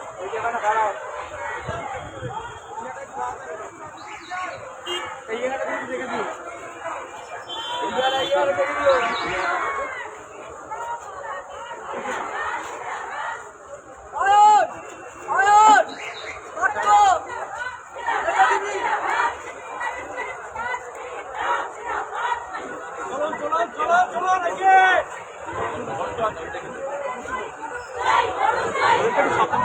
了，你先把它了。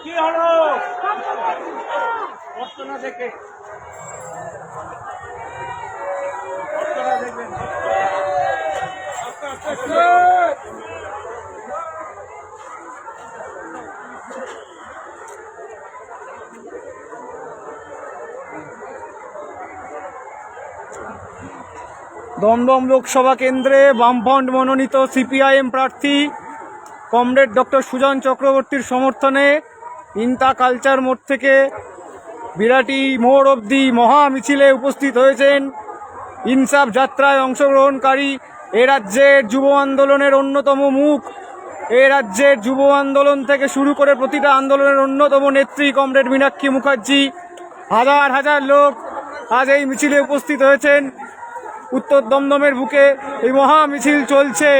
কি হলো? ভক্তরা দেখে দেখবেন দমদম লোকসভা কেন্দ্রে বামফ্রন্ট মনোনীত সিপিআইএম প্রার্থী, কমরেড ডক্টর সুজন চক্রবর্তীর সমর্থনে ইন্তা কালচার মোড় থেকে বিরাটি মোড় অবধি মহা মিছিলে উপস্থিত হয়েছেন ইনসাফ যাত্রায় অংশগ্রহণকারী এ রাজ্যের যুব আন্দোলনের অন্যতম মুখ। এ রাজ্যের যুব আন্দোলন থেকে শুরু করে প্রতিটা আন্দোলনের অন্যতম নেত্রী কমরেড মীনাক্ষী মুখার্জি। হাজার হাজার লোক আজ এই মিছিলে উপস্থিত হয়েছেন। উত্তর দমদমের বুকে এই মহা মিছিল চলছে।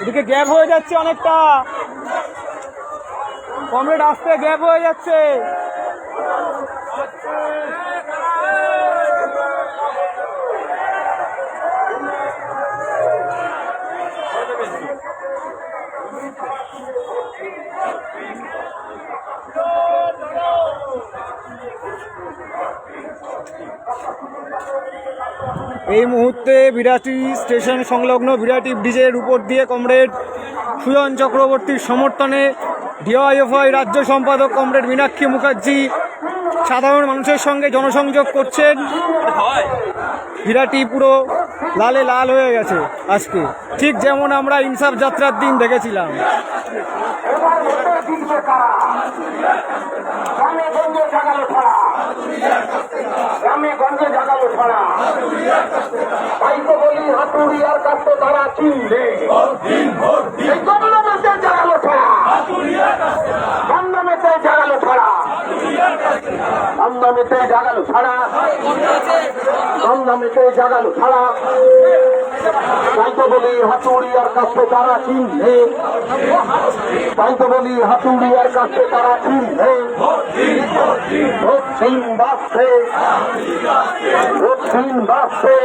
এদিকে গ্যাপ হয়ে যাচ্ছে অনেকটা। কমরেড আসতে গ্যাপ হয়ে যাচ্ছে। এই মুহূর্তে বিরাটি স্টেশন সংলগ্ন বিরাটি ব্রিজের উপর দিয়ে কমরেড সুজন চক্রবর্তীর সমর্থনে ডিওয়াইএফআই রাজ্য সম্পাদক কমরেড মীনাক্ষী মুখার্জি সাধারণ মানুষের সঙ্গে জনসংযোগ করছেন। বিরাটি পুরো লালে লাল হয়ে গেছে আজকে। ঠিক যেমন আমরা ইনসাফ যাত্রার দিন দেখেছিলাম। তারা এই দমদমেতে জাগালো ছড়া দমদমেতে জাগালো ছড়া দমদমেতে জাগালো ছাড়া। দমদমেতে জাগালো ছাড়া। তাই তো বলি হাতুড়িয়ার কাছে তারা চিনলে তাই তো বলি হাতুড়িয়ার কাছে তারা চিনলে দক্ষিণ বাসে। দক্ষিণ বাসে।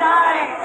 die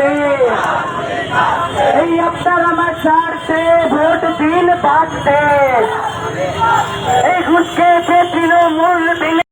স্বার্থে এই আপনার আমার স্বার্থে ভোট দিন বাঁচতে এই ঘুষ খেয়েছে তৃণমূল